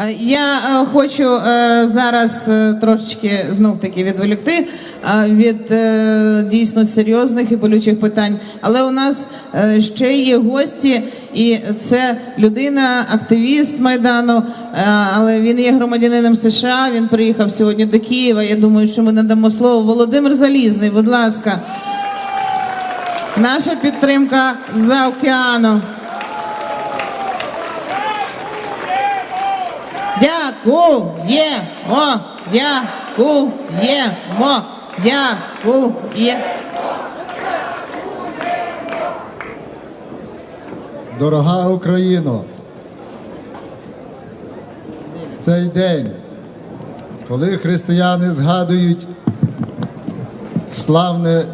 Е, Я е, хочу е, зараз трошечки знов таки відволікти від дійсно серйозних і болючих питань. Але у нас ще є гості, і це людина, активіст майдану, але він є громадянином США. Він приїхав сьогодні до Києва. Я думаю, що ми надамо слово. Володимир Залізний, будь ласка. Наша підтримка за океаном. Дякуємо, дякуємо, дякуємо. Дорога Україно, в цей день, коли християни згадують славне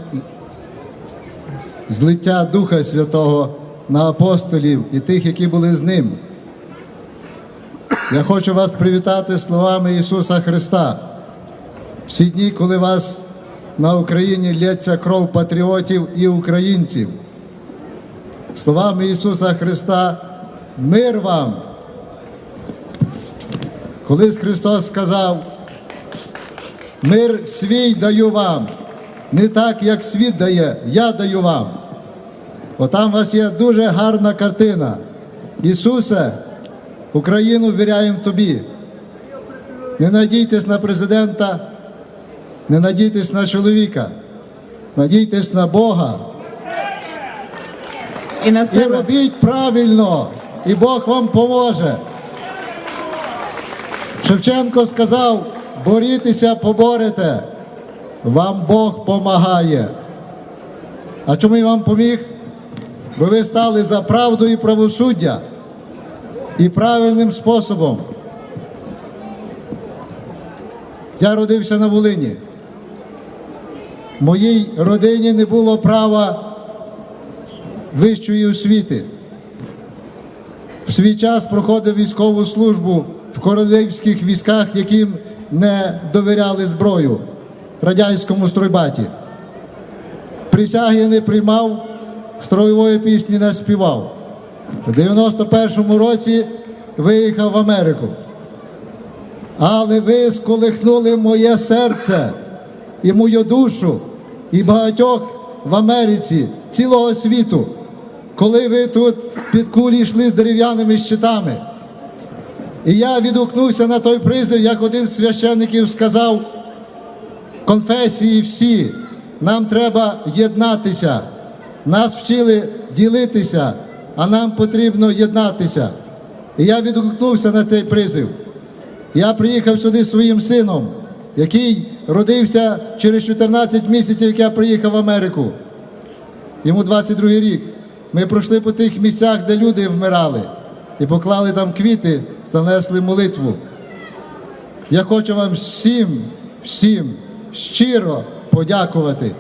злиття Духа Святого на апостолів і тих, які були з ним, я хочу вас привітати словами Ісуса Христа. Всі дні, коли вас на Україні лється кров патріотів і українців словами Ісуса Христа, мир вам. Колись Христос сказав, мир свій даю вам, не так, як світ дає, я даю вам. Отам у вас є дуже гарна картина. Ісусе, Україну ввіряємо тобі. Не надійтесь на президента, не надійтесь на чоловіка, надійтесь на Бога. І на І робіть правильно, і Бог вам поможе. Шевченко сказав: борітеся, поборете, вам Бог помагає. А чому я вам поміг? Бо ви стали за правду і правосуддя і правильним способом. Я родився на Волині. Моїй родині не було права вищої освіти. В свій час проходив військову службу в королівських військах, яким не довіряли зброю радянському стройбаті. Присяги не приймав, строєвої пісні не співав. У 91-му році виїхав в Америку. Але ви сколихнули моє серце і мою душу, і багатьох в Америці, цілого світу, коли ви тут під кулі йшли з дерев'яними щитами. І я відгукнувся на той призив, як один з священників сказав, конфесії всі, нам треба єднатися. Нас вчили ділитися, а нам потрібно єднатися. І я відгукнувся на цей призив. Я приїхав сюди зі своїм сином, який родився через 14 місяців, як я приїхав в Америку. Йому 22 рік. Ми пройшли по тих місцях, де люди вмирали, і поклали там квіти, занесли молитву. Я хочу вам всім, всім щиро подякувати.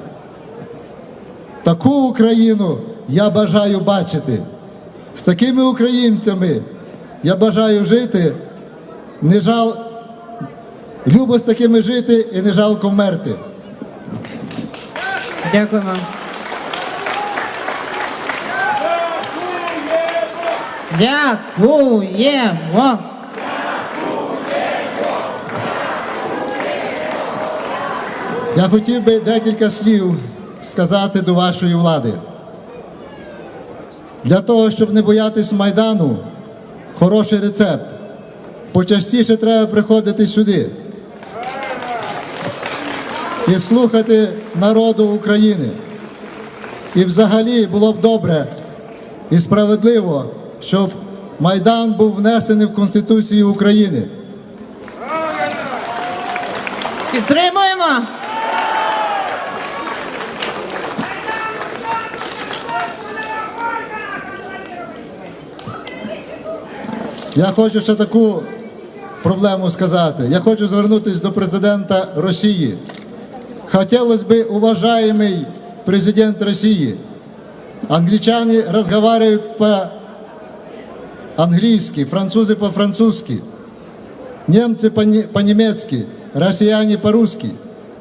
Таку Україну я бажаю бачити. З такими українцями я бажаю жити. Не жал, любо з такими жити і не жалко вмерти. Дякуємо. Дякуємо. Я хотів би декілька слів сказати до вашої влади. Для того, щоб не боятись Майдану, хороший рецепт. Почастіше треба приходити сюди і слухати народу України. І взагалі було б добре і справедливо, щоб Майдан був внесений в Конституцію України. Підтримуємо. Я хочу ще таку проблему сказати. Я хочу звернутися до президента Росії. Хотілося б, уважаемый президент России, англичане разговаривают по-английски, французы по-французски, немцы по- по-немецки, россияне по-русски.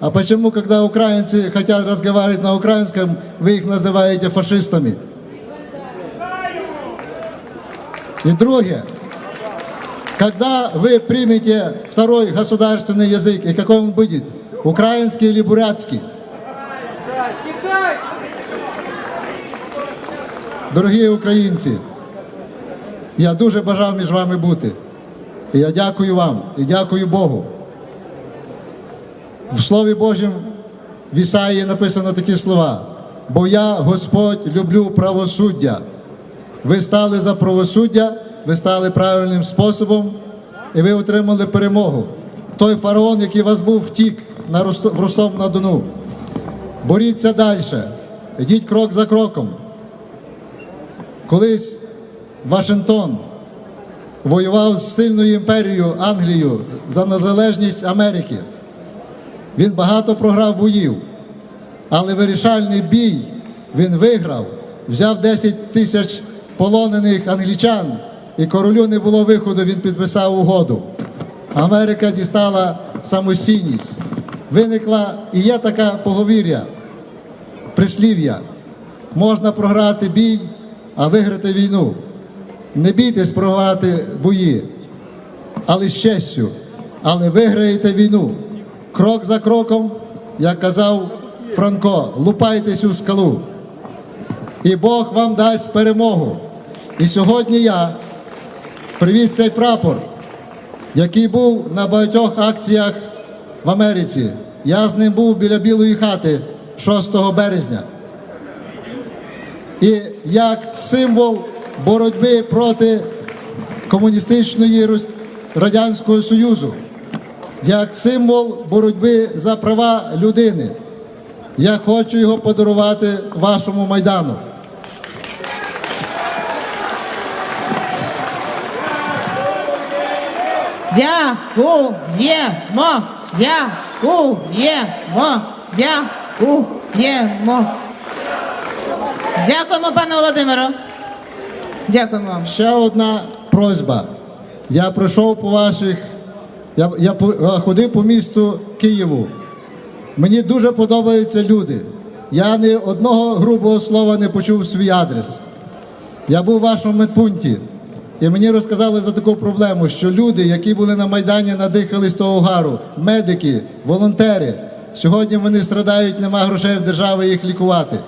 А почему, когда украинцы хотят разговаривать на украинском, вы их называете фашистами? И друге, Когда вы примете второй государственный язык, и какой он будет? Украинский или бурятский? Дорогі українці, я дуже бажав між вами бути. І я дякую вам і дякую Богу. В Слові Божому в Ісаї написано такі слова: бо я, Господь, люблю правосуддя. Ви стали за правосуддя, ви стали правильним способом, і ви отримали перемогу. Той фараон, який вас був, втік на в Ростом на Дону. Боріться далі, йдіть крок за кроком. Колись Вашингтон воював з сильною імперією Англією за незалежність Америки. Він багато програв боїв, але вирішальний бій він виграв, взяв 10 тисяч полонених англічан, і королю не було виходу, він підписав угоду. Америка дістала самостійність. Виникла і є така поговір'я, прислів'я. Можна програти бій, а виграти війну. Не бійтесь програти бої, але з честю, але виграєте війну. Крок за кроком, як казав Франко, лупайтесь у скалу. І Бог вам дасть перемогу. І сьогодні я привіз цей прапор, який був на багатьох акціях в Америці. Я з ним був біля Білої хати 6 березня. І як символ боротьби проти комуністичної Радянського Союзу, як символ боротьби за права людини. Я хочу його подарувати вашому майдану. Дякуємо, дякуємо, дякуємо. Дякуємо, пане Володимиро. Дякуємо вам. Ще одна просьба. Я пройшов по ваших, я, я ходив по місту Києву. Мені дуже подобаються люди. Я ні одного грубого слова не почув в свій адрес. Я був у вашому медпункті, і мені розказали за таку проблему, що люди, які були на Майдані, надихались того гару, медики, волонтери. Сьогодні вони страдають, нема грошей в держави їх лікувати.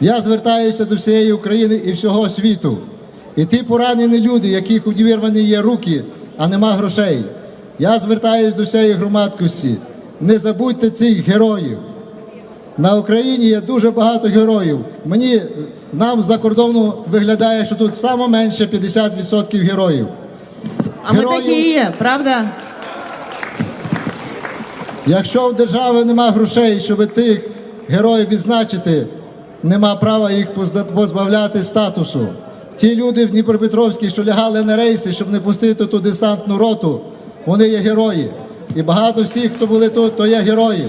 Я звертаюся до всієї України і всього світу. І ті поранені люди, яких одірвані є руки, а нема грошей. Я звертаюся до всієї громадськості. Не забудьте цих героїв. На Україні є дуже багато героїв. Мені нам з-за кордону виглядає, що тут саме менше 50% героїв. А ми Героїв- такі і є, правда? Якщо в держави нема грошей, щоб тих героїв відзначити, нема права їх позбавляти статусу. Ті люди в Дніпропетровській, що лягали на рейси, щоб не пустити ту десантну роту, вони є герої. І багато всіх, хто були тут, то є герої.